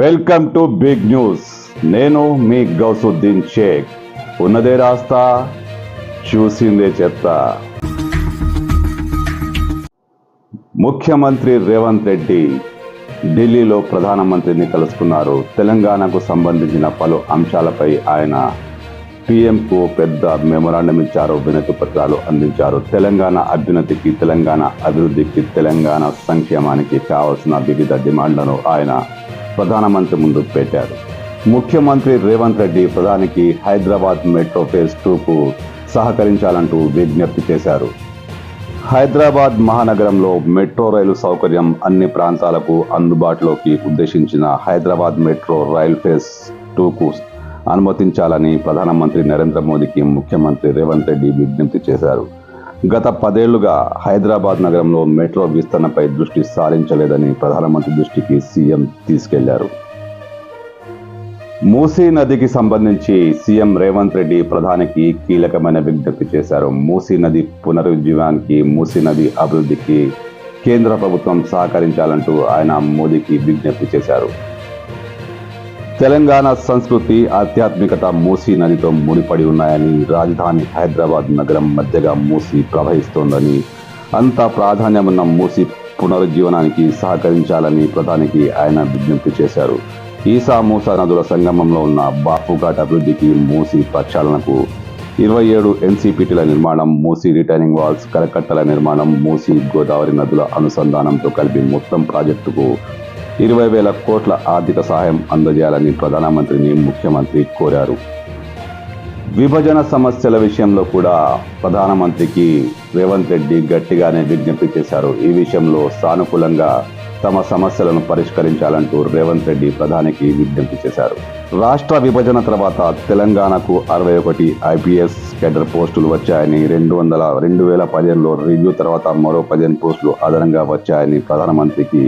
Welcome to big news. నేను మీ గౌసుద్దీన్ షేక్. ఉన్నదే రాస్తా చూసిందే చెప్తా. ముఖ్యమంత్రి రేవంత్ రెడ్డి ఢిల్లీలో ప్రధానమంత్రిని కలుసుకున్నారు. తెలంగాణకు సంబంధించిన పలు అంశాలపై ఆయన పీఎంకు పెద్ద మెమొరాండం ఇచ్చారు వినతి పత్రాలు అందించారు. తెలంగాణ అభ్యున్నతికి తెలంగాణ అభివృద్ధికి తెలంగాణ సంక్షేమానికి కావాల్సిన వివిధ డిమాండ్లను ఆయన ప్రధానమంత్రి ముందు పెట్టారు. ముఖ్యమంత్రి రేవంత్ రెడ్డి ప్రధానికి హైదరాబాద్ మెట్రో ఫేజ్ టూకు సహకరించాలంటూ విజ్ఞప్తి చేశారు. హైదరాబాద్ మహానగరంలో మెట్రో రైలు సౌకర్యం అన్ని ప్రాంతాలకు అందుబాటులోకి ఉద్దేశించిన హైదరాబాద్ మెట్రో రైల్ ఫేజ్ టూకు అనుమతించాలని ప్రధానమంత్రి నరేంద్ర మోదీకి ముఖ్యమంత్రి రేవంత్ రెడ్డి విజ్ఞప్తి చేశారు. గత పదేళ్ళుగా హైదరాబాద్ నగరంలో మెట్రో విస్తరణపై దృష్టి సారించలేదని ప్రధానమంత్రి దృష్టికి సీఎం తీసుకెళ్ళారు. మూసీ నదికి సంబంధించి సీఎం రేవంత్ రెడ్డి ప్రధానికి కీలకమైన విజ్ఞప్తి చేశారు. మూసీ నది పునరుజ్జీవానికి మూసీ నది అభివృద్ధికి కేంద్ర ప్రభుత్వం సహకరించాలంటూ ఆయన మోదీకి విజ్ఞప్తి చేశారు. తెలంగాణ సంస్కృతి ఆధ్యాత్మికత మూసీ నదితో ముడిపడి ఉన్నాయని రాజధాని హైదరాబాద్ నగరం మధ్యగా మూసీ ప్రవహిస్తోందని అంత ప్రాధాన్యమున్న మూసీ పునరుజ్జీవనానికి సహకరించాలని ప్రధానికి ఆయన విజ్ఞప్తి చేశారు. ఈసా మూసా నదుల సంగమంలో ఉన్న బాపుఘాట్ అభివృద్ధికి మూసీ ప్రక్షాళనకు ఇరవై ఏడు ఎన్సీపీటీల నిర్మాణం మూసీ రిటైనింగ్ వాల్స్ కరకట్టల నిర్మాణం మూసీ గోదావరి నదుల అనుసంధానంతో కలిపి మొత్తం ప్రాజెక్టుకు ఇరవై వేల కోట్ల ఆర్థిక సహాయం అందజేయాలని ప్రధానమంత్రిని ముఖ్యమంత్రి కోరారు. విభజన సమస్యల విషయంలో కూడా ప్రధానమంత్రికి రేవంత్ రెడ్డి గట్టిగానే విజ్ఞప్తి చేశారు. ఈ విషయంలో సానుకూలంగా తమ సమస్యలను పరిష్కరించాలంటూ రేవంత్ రెడ్డి ప్రధానికి విజ్ఞప్తి చేశారు. రాష్ట్ర విభజన తర్వాత తెలంగాణకు అరవై ఒకటి ఐపీఎస్ కేడర్ పోస్టులు వచ్చాయని రెండు వందల రెండు వేల పదిహేనులో రివ్యూ తర్వాత మరో పదిహేను పోస్టులు అదనంగా వచ్చాయని ప్రధానమంత్రికి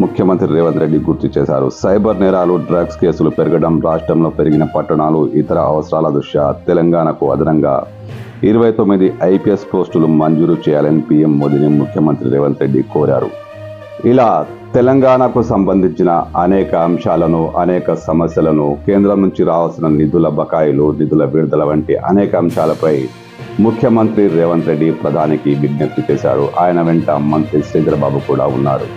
ముఖ్యమంత్రి రేవంత్ రెడ్డి గుర్తు చేశారు. సైబర్ నేరాలు డ్రగ్స్ కేసులు పెరగడం రాష్ట్రంలో పెరిగిన పట్టణాలు ఇతర అవసరాల దృష్ట్యా తెలంగాణకు అదనంగా. ఇరవై తొమ్మిది ఐపీఎస్ పోస్టులు మంజూరు చేయాలని పీఎం మోదీని ముఖ్యమంత్రి రేవంత్ రెడ్డి కోరారు. ఇలా తెలంగాణకు సంబంధించిన అనేక అంశాలను అనేక సమస్యలను కేంద్రం నుంచి రావాల్సిన నిధుల బకాయిలు నిధుల విడుదల వంటి అనేక అంశాలపై ముఖ్యమంత్రి రేవంత్ రెడ్డి ప్రధానికి విజ్ఞప్తి చేశారు. ఆయన వెంట మంత్రి శ్రీధరబాబు కూడా ఉన్నారు.